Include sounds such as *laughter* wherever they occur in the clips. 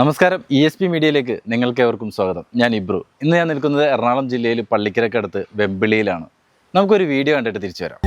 നമസ്കാരം. E S P മീഡിയയിലേക്ക് നിങ്ങൾക്ക് ഏവർക്കും സ്വാഗതം. ഞാൻ ഇബ്രു. ഇന്ന് ഞാൻ നിൽക്കുന്നത് എറണാകുളം ജില്ലയിൽ പള്ളിക്കരക്കടുത്ത് വെമ്പിളിയിലാണ്. നമുക്കൊരു വീഡിയോ കണ്ടിട്ട് തിരിച്ചു വരാം.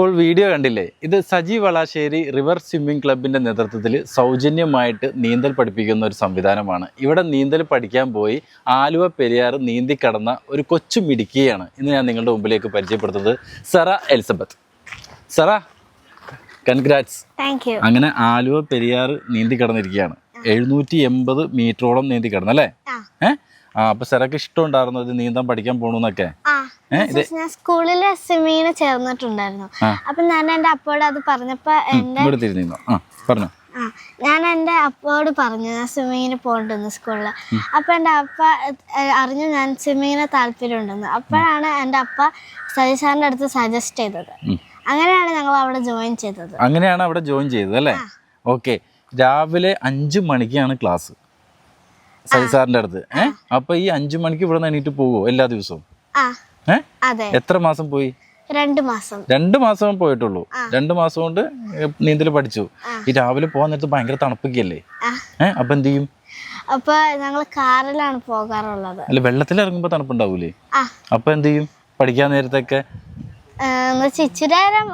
അപ്പോൾ വീഡിയോ കണ്ടില്ലേ? ഇത് സജി വളാശ്ശേരി റിവർ സ്വിമ്മിംഗ് ക്ലബിന്റെ നേതൃത്വത്തിൽ സൗജന്യമായിട്ട് നീന്തൽ പഠിപ്പിക്കുന്ന ഒരു സംവിധാനമാണ്. ഇവിടെ നീന്തൽ പഠിക്കാൻ പോയി ആലുവ പെരിയാർ നീന്തി കടന്ന ഒരു കൊച്ചു മിടുക്കിയാണ് ഇന്ന് ഞാൻ നിങ്ങളുടെ മുമ്പിലേക്ക് പരിചയപ്പെടുത്തുന്നത് സറ എലിസബത്ത്. സറ കൺഗ്രാറ്റ്സ് അങ്ങനെ ആലുവ പെരിയാർ നീന്തി കടന്നിരിക്കുകയാണ്. എഴുന്നൂറ്റി എൺപത് മീറ്ററോളം നീന്തി കിടന്നു അല്ലേ ആ. ഏഹ് ആ അപ്പൊ സെറക്ക് ഇഷ്ടമുണ്ടായിരുന്നു ഇത് നീന്താൻ പഠിക്കാൻ പോകണമെന്നൊക്കെ ഞാൻ സ്കൂളിൽ സ്വിമ്മിങ്ങിന് ചേർന്നിട്ടുണ്ടായിരുന്നു. ആ. അപ്പൊ ഞാൻ എന്റെ അപ്പോട് അത് പറഞ്ഞപ്പോ പറഞ്ഞോ. ഞാൻ എന്റെ അപ്പോട് പറഞ്ഞു ഞാൻ സ്വിമ്മിങ്ങിന് പോകണ്ടെന്ന് സ്കൂളിൽ അപ്പൊ എന്റെ അപ്പ അറിഞ്ഞു ഞാൻ സ്വിമ്മിങ്ങിന് താല്പര്യമുണ്ടെന്ന്. അപ്പോഴാണ് എന്റെ അപ്പ സജി സാറിന്റെ അടുത്ത് സജസ്റ്റ് ചെയ്തത്. അങ്ങനെയാണ് ഞങ്ങൾ അവിടെ ജോയിൻ ചെയ്തത്. അങ്ങനെയാണ് അവിടെ ജോയിൻ ചെയ്തത് അല്ലേ? ഓക്കെ. രാവിലെ അഞ്ചു മണിക്കാണ് ക്ലാസ് സജി സാറിന്റെ അടുത്ത്. ഏഹ് അപ്പൊ ഈ അഞ്ചു മണിക്ക് ഇവിടെ നിന്ന് എണീറ്റ് പോകുമോ എല്ലാ ദിവസവും? എത്ര മാസം പോയി? രണ്ട് മാസം. രണ്ട് മാസം പോയിട്ടുള്ളൂ. രണ്ട് മാസം കൊണ്ട് നീന്തൽ പഠിച്ചു. ഈ രാവിലെ പോകാൻ നേരത്ത് ഭയങ്കര തണുപ്പൊക്കെയല്ലേ. ഏഹ് അപ്പൊ എന്ത് ചെയ്യും? അപ്പൊ ഞങ്ങൾ കാറിലാണ് പോകാറുള്ളത്. അല്ല വെള്ളത്തിൽ ഇറങ്ങുമ്പോ തണുപ്പുണ്ടാവൂലേ? അപ്പൊ എന്ത് ചെയ്യും? പഠിക്കാൻ നേരത്തൊക്കെ?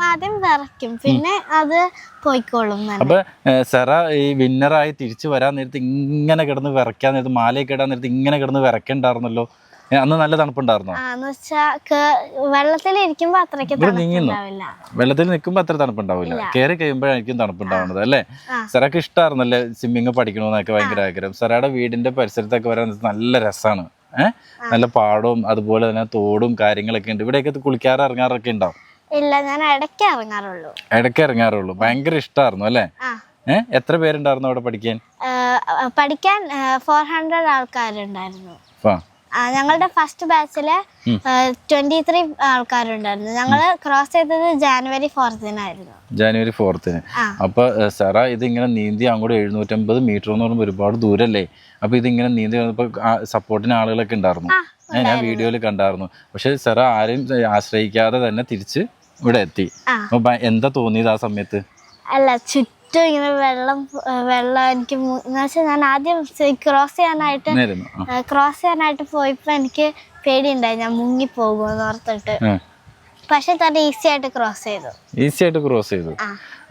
ആദ്യം വിറയ്ക്കും. പിന്നെ അത് പോയിക്കോളും അപ്പൊ സെറ ഈ വിന്നറായി തിരിച്ചു വരാൻ നേരത്ത് ഇങ്ങനെ കിടന്ന് വിറയ്ക്കാൻ നേരത്ത് മാലയൊക്കെ ഇടാൻ നേരത്ത് ഇങ്ങനെ കിടന്ന് വിറക്കണ്ടായിരുന്നല്ലോ ഏഹ്, അന്ന് നല്ല തണുപ്പുണ്ടായിരുന്നോ? വെള്ളത്തിൽ ഇരിക്കുമ്പോ അത്രയ്ക്ക് ഇവിടെ വെള്ളത്തിൽ നിൽക്കുമ്പോ അത്ര തണുപ്പുണ്ടാവില്ല. കയറി കഴിയുമ്പോഴായിരിക്കും തണുപ്പുണ്ടാവുന്നത് അല്ലേ. ഇഷ്ടമായിരുന്നു ഇഷ്ടമായിരുന്നല്ലേ സ്വിമ്മിങ് പഠിക്കണമെന്നൊക്കെ ഭയങ്കര ആഗ്രഹം. സെറയുടെ വീടിന്റെ പരിസരത്തൊക്കെ വരാൻ നല്ല രസമാണ് ഏഹ് നല്ല പാടവും അതുപോലെ തന്നെ തോടും കാര്യങ്ങളൊക്കെ ഉണ്ട്. ഇവിടെയൊക്കെ കുളിക്കാറ് ഇറങ്ങാറൊക്കെ ഉണ്ടാവും ഇല്ല ഞാൻ ഇടയ്ക്ക് ഇറങ്ങാറുള്ളൂ. ഇടയ്ക്ക് ഇറങ്ങാറുള്ളൂ. ഭയങ്കര ഇഷ്ടമായിരുന്നു അല്ലേ? ഏഹ് എത്ര പേരുണ്ടായിരുന്നു അവിടെ പഠിക്കാൻ? പഠിക്കാൻ ഫോർ ഹൺഡ്രഡ് ആൾക്കാരുണ്ടായിരുന്നു. ഞങ്ങളുടെ ഫസ്റ്റ് ബാച്ചിൽ ട്വന്റി ത്രീ ആൾക്കാരുണ്ടായിരുന്നു. ഞങ്ങൾ ക്രോസ് ചെയ്തത് ജാനുവരി ഫോർത്തിനായിരുന്നു ജാനുവരി ഫോർത്തിന്. അപ്പൊ സാറ ഇത് ഇങ്ങനെ നീന്തി അങ്ങോട്ട് എഴുന്നൂറ്റമ്പത് മീറ്റർ എന്ന് പറയുമ്പോൾ ഒരുപാട് ദൂരല്ലേ? അപ്പൊ ഇതിങ്ങനെ നീന്തി വന്നപ്പോ സപ്പോർട്ടിന് ആളുകളൊക്കെ ഉണ്ടായിരുന്നു. ഞാൻ വീഡിയോയിൽ കണ്ടായിരുന്നു. പക്ഷെ സാറ ആരെയും ആശ്രയിക്കാതെ തന്നെ തിരിച്ച് ഇവിടെ എത്തി. എന്താ തോന്നിയത് ആ സമയത്ത്? അല്ല ചുറ്റും ഇങ്ങനെ വെള്ളം വെള്ളം എനിക്ക് മു- എന്ന് വെച്ചാൽ ഞാൻ ആദ്യം ക്രോസ് ചെയ്യാനായിട്ട്. ക്രോസ് ചെയ്യാനായിട്ട് പോയപ്പോൾ എനിക്ക് പേടിയുണ്ടായി. ഞാൻ മുങ്ങിപ്പോകുമെന്ന് ഓർത്തിട്ട്. പക്ഷെ തന്നെ ഈസി ആയിട്ട് ക്രോസ് ചെയ്തു. ഈസി ആയിട്ട് ക്രോസ് ചെയ്തു.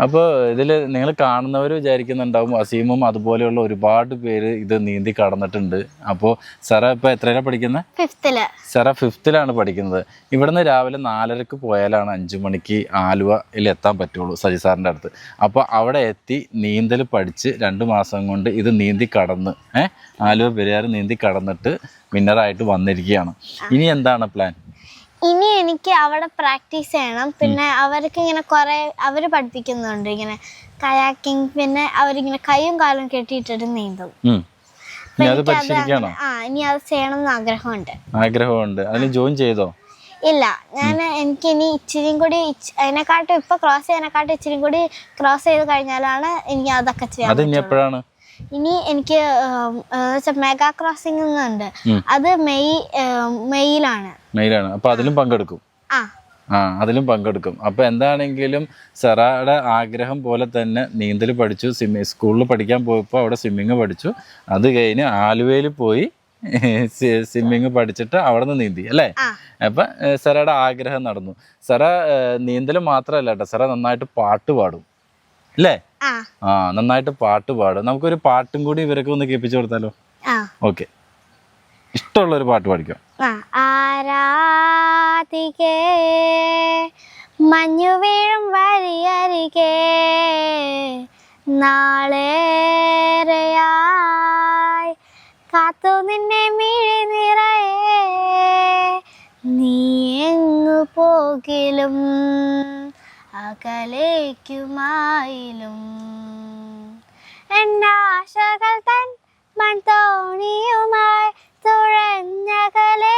അപ്പോൾ ഇതിൽ നിങ്ങൾ കാണുന്നവർ വിചാരിക്കുന്നുണ്ടാവും അസീമും അതുപോലെയുള്ള ഒരുപാട് പേര് ഇത് നീന്തി കടന്നിട്ടുണ്ട്. അപ്പോൾ സാറ ഇപ്പോൾ എത്രയാണ് പഠിക്കുന്നത് ഫിഫ്തിൽ സാറ ഫിഫ്ത്തിലാണ് പഠിക്കുന്നത്. ഇവിടുന്ന് രാവിലെ നാലരക്ക് പോയാലാണ് അഞ്ചു മണിക്ക് ആലുവയിൽ എത്താൻ പറ്റുള്ളൂ സജി സാറിന്റെ അടുത്ത്. അപ്പോൾ അവിടെ എത്തി നീന്തൽ പഠിച്ച് രണ്ട് മാസം കൊണ്ട് ഇത് നീന്തി കടന്ന് ഏഹ് ആലുവ പെരിയാർ നീന്തി കടന്നിട്ട് വിന്നറായിട്ട് വന്നിരിക്കുകയാണ്. ഇനി എന്താണ് പ്ലാൻ? ഇനി എനിക്ക് അവിടെ പ്രാക്ടീസ് ചെയ്യണം. പിന്നെ അവർക്ക് ഇങ്ങനെ കുറെ അവർ പഠിപ്പിക്കുന്നുണ്ട് ഇങ്ങനെ കയാക്കിങ്. പിന്നെ അവരിങ്ങനെ കൈയും കാലും കെട്ടിയിട്ടിട്ട് നീന്തും. ആ ഇനി അത് ചെയ്യണം എന്ന് ആഗ്രഹമുണ്ട്. ആഗ്രഹമുണ്ട്. അതിന് ജോയിൻ ചെയ്തോ? ഇല്ല. ഞാൻ എനിക്ക് ഇനി ഇച്ചിരിയും കൂടി അതിനെക്കാട്ടും ഇപ്പൊ ക്രോസ് ചെയ്യാനെക്കാട്ടും ഇച്ചിരി കൂടി ക്രോസ് ചെയ്ത് കഴിഞ്ഞാലാണ് എനിക്ക് അതൊക്കെ ചെയ്യാൻ അത് എപ്പോഴാണ്? ഇനി എനിക്ക് മെഗാ ക്രോസിംഗ് ഉണ്ട്. അത് മെയ് മെയ്യിലാണ് മെയ്യിലാണ് അപ്പൊ അതിലും പങ്കെടുക്കും. ആ. അതിലും പങ്കെടുക്കും. അപ്പൊ എന്താണെങ്കിലും സെറയുടെ ആഗ്രഹം പോലെ തന്നെ നീന്തൽ പഠിച്ചു സ്വിമ്മി സ്കൂളിൽ പഠിക്കാൻ പോയപ്പോൾ അവിടെ സ്വിമ്മിങ് പഠിച്ചു. അത് കഴിഞ്ഞ് ആലുവയിൽ പോയി സ്വിമ്മിങ് പഠിച്ചിട്ട് അവിടെ നിന്ന് നീന്തി അല്ലേ. അപ്പൊ സെറയുടെ ആഗ്രഹം നടന്നു. സെറ നീന്തൽ മാത്രമല്ല കേട്ടോ സെറ നന്നായിട്ട് പാട്ട് പാടും അല്ലേ? ആ. നന്നായിട്ട് പാട്ട് പാടും. നമുക്കൊരു പാട്ടും കൂടി ഇവരൊക്കെ ഒന്ന് കേൾപ്പിച്ചു കൊടുത്താലോ? ഓക്കെ. ഇഷ്ടമുള്ള ഒരു പാട്ട് പാടിക്കോ? ആരാധികേ മഞ്ഞു വീഴും വരിയരികേ നാളേറെയായി കാത്തു നിന്നെ മിഴി നിറയെ നീ എങ്ങു പോകിലും അകലേക്കുമായിലും. എന്നാശകൾ തൻ മൺതോണിയുമായി തുഴഞ്ഞകലെ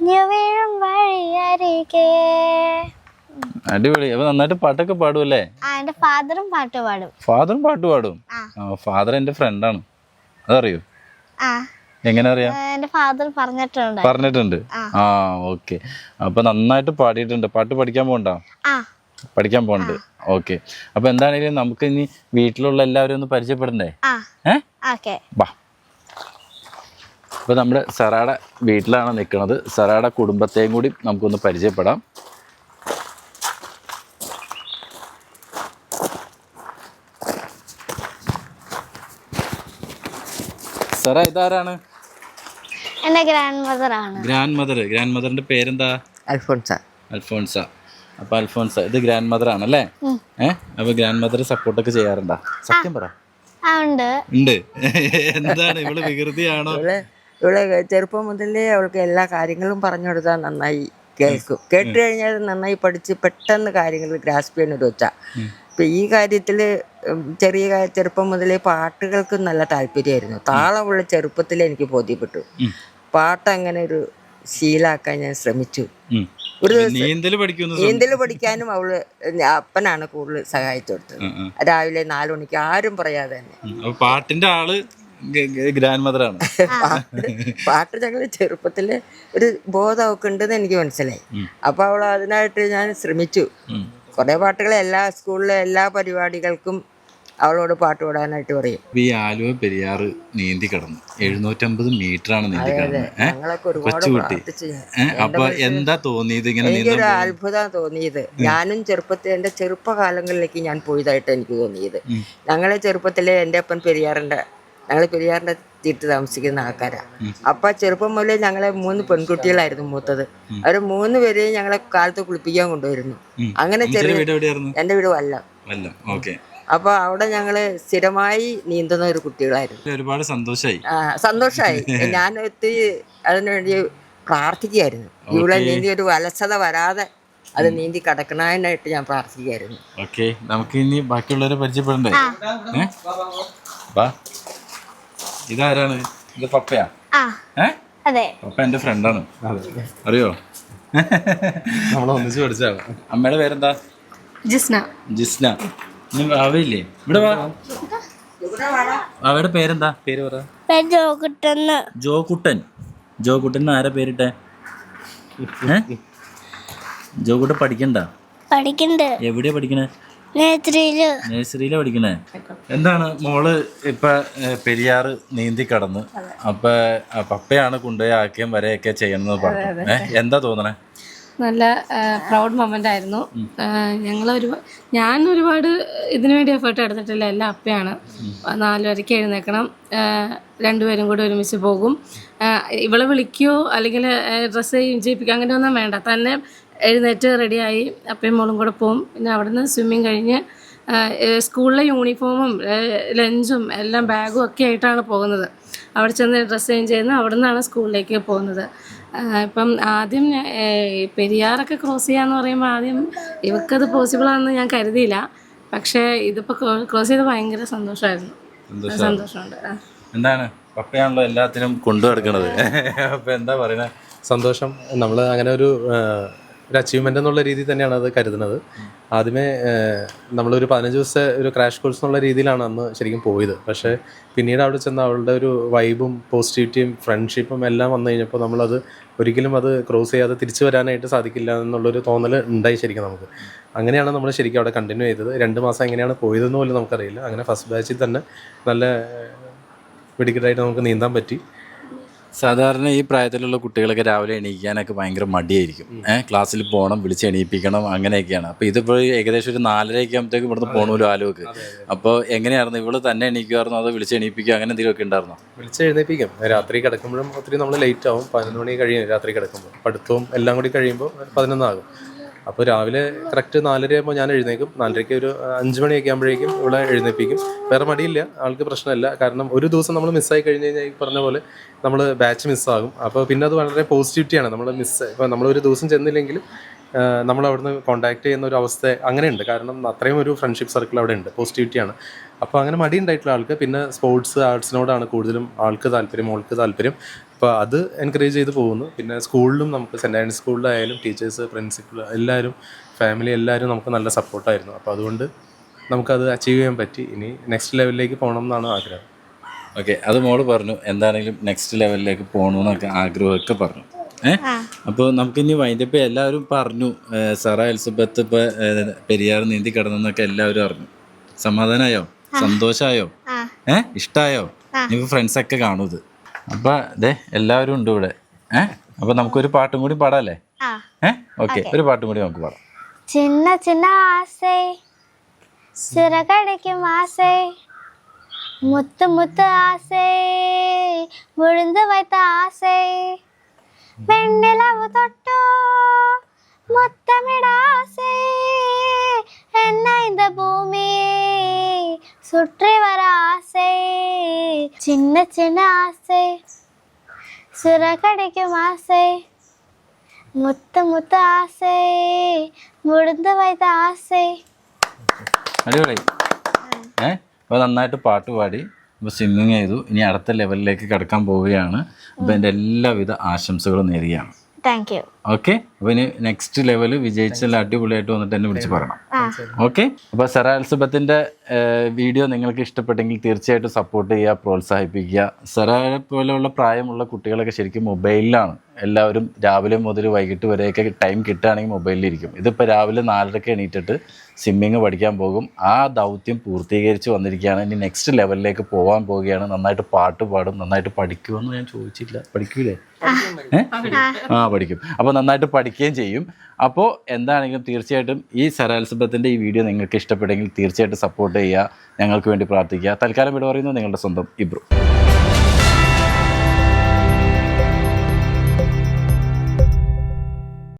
മഞ്ഞു വീഴും വഴിയരികെ അടിപൊളി. അപ്പൊ നന്നായിട്ട് പാട്ടൊക്കെ പാടുമല്ലേ ആ ഫാദറും പാട്ട് പാടും. ഫാദറും പാട്ട് പാടും. ഫാദർ എന്റെ ഫ്രണ്ടാണ്. അതറിയോ? ആ. എങ്ങനെ അറിയാം? എന്റെ ഫാദർ പറഞ്ഞിട്ടുണ്ട്. പറഞ്ഞിട്ടുണ്ട്. ആ. ഓക്കെ. അപ്പൊ നന്നായിട്ട് പാടിയിട്ടുണ്ട്. പാട്ട് പഠിക്കാൻ പോകണ്ട പഠിക്കാൻ പോകണ്ട് ഓക്കെ. അപ്പൊ എന്താണെങ്കിലും നമുക്ക് ഇനി വീട്ടിലുള്ള എല്ലാവരും ഒന്ന് പരിചയപ്പെടണ്ടേ? ഏഹ് ഏ? ഓക്കെ നമ്മൾ അപ്പൊ നമ്മുടെ സറാടെ വീട്ടിലാണ് നിൽക്കുന്നത്. സറാടെ കുടുംബത്തെയും കൂടി നമുക്കൊന്ന് പരിചയപ്പെടാം. സറ ഇതാരാണ്? എന്റെ ഗ്രാൻഡ് ആണ്. ഗ്രാൻഡ് മദർ ഗ്രാൻഡ് മദറിന്റെ പേരെന്താ? അൽഫോൺസ. അൽഫോൺസ. അപ്പൊ അൽഫോൺസ ഇത് ഗ്രാൻഡ് മദർ ആണല്ലേ ഉം. ഏഹ് അപ്പൊ ഗ്രാൻഡ് മദർ സപ്പോർട്ടൊക്കെ ചെയ്യാറുണ്ടാ? സത്യം പറ. ഉണ്ട്. ഉണ്ട്. *laughs* എന്താണ്? ഇവൾ വികൃതിയാണോ? ഇവളെ ചെറുപ്പം മുതലേ അവൾക്ക് എല്ലാ കാര്യങ്ങളും പറഞ്ഞു കൊടുത്താൽ നന്നായി കേൾക്കും. കേട്ട് കഴിഞ്ഞാൽ നന്നായി പഠിച്ച് പെട്ടെന്ന് കാര്യങ്ങൾ ഗ്രാസ്പ് ചെയ്യാൻ ഒരു വെച്ച ഇപ്പൊ ഈ കാര്യത്തിൽ ചെറിയ ചെറുപ്പം മുതലേ പാട്ടുകൾക്ക് നല്ല താല്പര്യമായിരുന്നു. താളമുള്ള ചെറുപ്പത്തിൽ എനിക്ക് ബോധ്യപ്പെട്ടു. പാട്ട് അങ്ങനെ ഒരു ശീലാക്കാൻ ഞാൻ ശ്രമിച്ചു. ഒരു ദിവസം നീന്തൽ പഠിക്കാനും അവൾ അപ്പനാണ് കൂടുതൽ സഹായിച്ചു കൊടുത്തത്. രാവിലെ നാലു മണിക്ക് ആരും പറയാതെ തന്നെ. പാട്ടിന്റെ ആൾ ഗ്രാൻഡ് മദറാണ് *laughs* പാട്ട് ഞങ്ങൾ ചെറുപ്പത്തിൽ ഒരു ബോധമൊക്കെ ഉണ്ടെന്ന് എനിക്ക് മനസ്സിലായി. അപ്പൊ അവൾ അതിനായിട്ട് ഞാൻ ശ്രമിച്ചു. കുറെ പാട്ടുകൾ എല്ലാ സ്കൂളിലെ എല്ലാ പരിപാടികൾക്കും അവളോട് പാട്ട് പാടാനായിട്ട് പറയും. ഈ ആലുവ പെരിയാറ് നീന്തി കിടന്നു. എഴുന്നൂറ്റമ്പത് മീറ്റർ ആണ് നീന്തി കിടന്നത്. കൊച്ചുകുട്ടി. അപ്പൊ എന്താ തോന്നിയത് ഇങ്ങനെ എനിക്കൊരു നീന്താൻ അത്ഭുതം തോന്നിയത്. ഞാനും ചെറുപ്പത്തിൽ എന്റെ ചെറുപ്പകാലങ്ങളിലേക്ക് ഞാൻ പോയതായിട്ട് എനിക്ക് തോന്നിയത്. ഞങ്ങളെ ചെറുപ്പത്തിലെ എന്റെ അപ്പൻ പെരിയാറിന്റെ ഞങ്ങൾ പെരിയാറിന്റെ തീർത്ത് താമസിക്കുന്ന ആൾക്കാരാണ് അപ്പൊ ചെറുപ്പം മുതലേ ഞങ്ങളെ മൂന്ന് പെൺകുട്ടികളായിരുന്നു മൂത്തത്. അവർ മൂന്ന് പേരെയും ഞങ്ങളെ കാലത്ത് കുളിപ്പിക്കാൻ കൊണ്ടുവരുന്നു. അങ്ങനെ ചെറിയ എന്റെ വീട് വല്ല. അപ്പൊ അവിടെ ഞങ്ങൾ സ്ഥിരമായി നീന്തുന്ന ഒരു കുട്ടികളായിരുന്നു. ഒരുപാട് സന്തോഷമായി ആ, സന്തോഷായി. ഞാൻ ഒത്തിരി അതിനുവേണ്ടി പ്രാർത്ഥിക്കുകയായിരുന്നു. ഇവിടെ നീന്തി ഒരു വലസത വരാതെ അത് നീന്തി കടക്കണായിട്ട് ഞാൻ പ്രാർത്ഥിക്കുകയായിരുന്നു. ഓക്കെ. നമുക്ക് ഇനി ബാക്കിയുള്ളവരെ പരിചയപ്പെടണ്ടേ? ഇതാരാണ്? ഇത് പപ്പയാ. ആ. ഏ? അതെ. പപ്പ എന്റെ ഫ്രണ്ടാണ്. അറിയോ? നമ്മൾ ഒന്നിച്ച് പഠിച്ചാണ് അമ്മയുടെ പേരെന്താ? ജിസ്ന. ജിസ്ന. നീ അവയില്ലേ ഇവിടെ വാ. അവയുടെ പേരെന്താ? പേര് പറ. ജോകുട്ടൻ. ജോകുട്ടൻ. ആരാ പേരിട്ടെ? ജോകുട്ടൻ പഠിക്കണ്ട? പഠിക്കണ്ട്. എവിടെയാ പഠിക്കണേ? നഴ്സറിയിലാ. പഠിക്കണേ? എന്താണ് മോൾ ഇപ്പൊ പെരിയാറ് നീന്തി കടന്ന്? അപ്പൊ പപ്പയാണ് കൊണ്ടുപോയി ആക്കിയം വരെയൊക്കെ ചെയ്യണമെന്ന് പറഞ്ഞു. എന്താ തോന്നണേ? നല്ല പ്രൗഡ് മൊമെന്റ് ആയിരുന്നു. ഞങ്ങൾ ഒരു ഞാൻ ഒരുപാട് ഇതിനു വേണ്ടി എഫേർട്ട് എടുത്തിട്ടില്ല. എല്ലാം അപ്പയാണ്. നാലുവരയ്ക്ക് എഴുന്നേക്കണം ആ, രണ്ടുപേരും കൂടി ഒരുമിച്ച് പോകും. ഇവളെ വിളിക്കുകയോ അല്ലെങ്കിൽ ഡ്രസ്സ് ചെയ്യിപ്പിക്കുക അങ്ങനെയൊന്നും വേണ്ട. തന്നെ എഴുന്നേറ്റ് റെഡിയായി അപ്പയും മോളും കൂടെ പോവും. പിന്നെ അവിടുന്ന് സ്വിമ്മിങ് കഴിഞ്ഞ് സ്കൂളിലെ യൂണിഫോമും ലഞ്ചും എല്ലാം ബാഗും ഒക്കെ ആയിട്ടാണ് പോകുന്നത്. അവിടെ ചെന്ന് ഡ്രസ്സ് ചേഞ്ച് ചെയ്യുന്നു അവിടെ നിന്നാണ് സ്കൂളിലേക്ക് പോകുന്നത്. ഇപ്പം ആദ്യം പെരിയാറൊക്കെ ക്രോസ് ചെയ്യാന്ന് പറയുമ്പോൾ ആദ്യം ഇവക്കത് പോസിബിൾ ആണെന്ന് ഞാൻ കരുതിയില്ല. പക്ഷേ ഇതിപ്പോൾ ക്രോസ് ചെയ്ത് ഭയങ്കര സന്തോഷമായിരുന്നു സന്തോഷമുണ്ട്. എന്താണ്? പപ്പയാണല്ലോ എല്ലാത്തിനും കൊണ്ടു നടക്കുന്നത് അപ്പം എന്താ പറയുന്നത് സന്തോഷം. നമ്മൾ അങ്ങനെ ഒരു ഒരു അച്ചീവ്മെന്റ് എന്നുള്ള രീതിയിൽ തന്നെയാണ് അത് കരുതുന്നത്. ആദ്യമേ നമ്മളൊരു പതിനഞ്ച് ദിവസത്തെ ഒരു ക്രാഷ് കോഴ്സ് എന്നുള്ള രീതിയിലാണ് അന്ന് ശരിക്കും പോയത്. പക്ഷേ പിന്നീട് അവിടെ ചെന്ന് അവളുടെ ഒരു വൈബും പോസിറ്റിവിറ്റിയും ഫ്രണ്ട്ഷിപ്പും എല്ലാം വന്നു കഴിഞ്ഞപ്പോൾ നമ്മളത് ഒരിക്കലും അത് ക്രോസ് ചെയ്യാതെ തിരിച്ചു വരാനായിട്ട് സാധിക്കില്ല എന്നുള്ളൊരു തോന്നൽ ഉണ്ടായി ശരിക്കും നമുക്ക്. അങ്ങനെയാണ് നമ്മൾ ശരിക്കും അവിടെ കണ്ടിന്യൂ ചെയ്തത്. രണ്ട് മാസം എങ്ങനെയാണ് പോയതെന്ന് പോലും നമുക്കറിയില്ല. അങ്ങനെ ഫസ്റ്റ് ബാച്ചിൽ തന്നെ നല്ല വെടിക്കെട്ടായിട്ട് നമുക്ക് നീന്താൻ പറ്റി. സാധാരണ ഈ പ്രായത്തിലുള്ള കുട്ടികളൊക്കെ രാവിലെ എണീക്കാനൊക്കെ ഭയങ്കര മടിയായിരിക്കും. ഏഹ് ക്ലാസ്സിൽ പോകണം വിളിച്ച് എണീപ്പിക്കണം അങ്ങനെയൊക്കെയാണ്. അപ്പോൾ ഇതിപ്പോൾ ഏകദേശം ഒരു നാലരയൊക്കെ ആകുമ്പോഴത്തേക്ക് ഇവിടുന്ന് പോകണമല്ലോ ആലുവക്ക് അപ്പോൾ എങ്ങനെയായിരുന്നു? ഇവൾ തന്നെ എണീക്കുമായിരുന്നോ അതോ വിളിച്ച് എണീപ്പിക്കുക അങ്ങനെ എന്തെങ്കിലുമൊക്കെ ഉണ്ടായിരുന്നോ? വിളിച്ച് എഴുന്നേപ്പിക്കും രാത്രി കിടക്കുമ്പോഴും ഒത്തിരി നമ്മൾ ലേറ്റ് ആവും. പതിനൊന്ന് മണി കഴിയും രാത്രി കിടക്കുമ്പോൾ. പഠിത്തവും എല്ലാം കൂടി കഴിയുമ്പോൾ പതിനൊന്നാകും. അപ്പോൾ രാവിലെ കറക്റ്റ് നാലര ആകുമ്പോൾ ഞാൻ എഴുന്നേക്കും നാലരയ്ക്ക് ഒരു അഞ്ച് മണിയൊക്കെ ആകുമ്പോഴേക്കും ഇവിടെ എഴുന്നേപ്പിക്കും വേറെ മടിയില്ല ആൾക്ക് പ്രശ്നമില്ല. കാരണം ഒരു ദിവസം നമ്മൾ മിസ്സായി കഴിഞ്ഞ് കഴിഞ്ഞാൽ ഈ പറഞ്ഞ പോലെ നമ്മൾ ബാച്ച് മിസ്സാകും അപ്പോൾ പിന്നെ അത് വളരെ പോസിറ്റിവിറ്റിയാണ് നമ്മൾ മിസ് ഇപ്പോൾ നമ്മൾ ഒരു ദിവസം ചെന്നില്ലെങ്കിൽ നമ്മൾ അവിടുന്ന് കോൺടാക്ട് ചെയ്യുന്ന ഒരു അവസ്ഥ അങ്ങനെയുണ്ട്. കാരണം അത്രയും ഒരു ഫ്രണ്ട്ഷിപ്പ് സർക്കിൾ അവിടെ ഉണ്ട്. പോസിറ്റിവിറ്റിയാണ് അപ്പോൾ അങ്ങനെ മടി ഉണ്ടായിട്ടുള്ള ആൾക്ക് പിന്നെ സ്പോർട്സ് ആർട്സിനോടാണ് കൂടുതലും ആൾക്ക് താല്പര്യം മോൾക്ക് താല്പര്യം. അപ്പോൾ അത് എൻകറേജ് ചെയ്ത് പോകുന്നു. പിന്നെ സ്കൂളിലും നമുക്ക് സെന്റ് ആൻഡ് സ്കൂളിലായാലും ടീച്ചേഴ്സ് പ്രിൻസിപ്പൾ എല്ലാവരും ഫാമിലി എല്ലാവരും നമുക്ക് നല്ല സപ്പോർട്ടായിരുന്നു അപ്പോൾ അതുകൊണ്ട് നമുക്കത് അച്ചീവ് ചെയ്യാൻ പറ്റി. ഇനി നെക്സ്റ്റ് ലെവലിലേക്ക് പോകണം എന്നാണ് ആഗ്രഹം. ഓക്കെ അത് മോൾ പറഞ്ഞു. എന്താണെങ്കിലും നെക്സ്റ്റ് ലെവലിലേക്ക് പോകണമെന്നൊക്കെ ആഗ്രഹമൊക്കെ പറഞ്ഞു. ഏഹ് അപ്പോൾ നമുക്കിനി വൈൻഡപ്പ് എല്ലാവരും പറഞ്ഞു. സറ എലിസബത്ത് ഇപ്പോൾ പെരിയാർ നീന്തി കിടന്നെന്നൊക്കെ എല്ലാവരും അറിഞ്ഞു. സമാധാനമായോ സന്തോഷമായോ ഏഹ് ഇഷ്ടമായോ ഇനി ഫ്രണ്ട്സ് ഒക്കെ കാണൂ ഇത്. അപ്പോൾ ദേ എല്ലാവരും ഉണ്ട് ഇവിടെ ഏഹ് അപ്പോൾ നമുക്കൊരു പാട്ടും കൂടി പാടാല്ലേ ആ ഏഹ് ഓക്കെ ഒരു പാട്ടും കൂടി നമുക്ക് പാടാം சின்ன சின்ன ஆசை சிறகடிக்கும் ஆசை முத்து முத்து ஆசை விழுந்து வைத்த ஆசை வெண்ணிலவு தொட்டோ முத்தமிட ஆசை என்ன இந்த பூமியை சுற்றி வர ஆசை சின்ன சின்ன ஆசை சிறகடிக்கும் ஆசை മുത്ത് മുത്ത് ആസേ മുഴുന്ന് വൈത ആസേ അടിപൊളി ഏ അപ്പോൾ നന്നായിട്ട് പാട്ട് പാടി ഇപ്പോൾ സ്വിമ്മിങ് ചെയ്തു ഇനി അടുത്ത ലെവലിലേക്ക് കിടക്കാൻ പോവുകയാണ് അപ്പോൾ എൻ്റെ എല്ലാവിധ ആശംസകളും നേരുകയാണ് താങ്ക് യു ഓക്കെ അപ്പൊ ഇനി നെക്സ്റ്റ് ലെവൽ വിജയിച്ചാൽ അടിപൊളിയായിട്ട് വന്നിട്ട് എന്നെ വിളിച്ച് പറയണം. ഓക്കെ അപ്പൊ സെറ അൽസബത്തിന്റെ വീഡിയോ നിങ്ങൾക്ക് ഇഷ്ടപ്പെട്ടെങ്കിൽ തീർച്ചയായിട്ടും സപ്പോർട്ട് ചെയ്യുക പ്രോത്സാഹിപ്പിക്കുക. സെറയെ പോലെയുള്ള പ്രായമുള്ള കുട്ടികളൊക്കെ ശരിക്കും മൊബൈലിലാണ്. എല്ലാവരും രാവിലെ മുതൽ വൈകിട്ട് വരെയൊക്കെ ടൈം കിട്ടുകയാണെങ്കിൽ മൊബൈലിലിരിക്കും ഇതിപ്പോൾ രാവിലെ നാലരക്ക് എണീറ്റിട്ട് സ്വിമ്മിങ് പഠിക്കാൻ പോകും. ആ ദൗത്യം പൂർത്തീകരിച്ച് വന്നിരിക്കുകയാണ്. ഇനി നെക്സ്റ്റ് ലെവലിലേക്ക് പോകാൻ പോവുകയാണ്. നന്നായിട്ട് പാട്ട് പാടും നന്നായിട്ട് പഠിക്കുമെന്ന് ഞാൻ ചോദിച്ചില്ല. പഠിക്കൂലേ? ഏ? ആ. പഠിക്കും. അപ്പോൾ നന്നായിട്ട് പഠിക്കുകയും ചെയ്യും. അപ്പോൾ എന്താണെങ്കിലും തീർച്ചയായിട്ടും ഈ സരാത്സഭത്തിന്റെ ഈ വീഡിയോ നിങ്ങൾക്ക് ഇഷ്ടപ്പെട്ടെങ്കിൽ തീർച്ചയായിട്ടും സപ്പോർട്ട് ചെയ്യുക. ഞങ്ങൾക്ക് വേണ്ടി പ്രാർത്ഥിക്കുക. തൽക്കാലം ഇവിടെ പറയുന്നത് നിങ്ങളുടെ സ്വന്തം ഇബ്രു.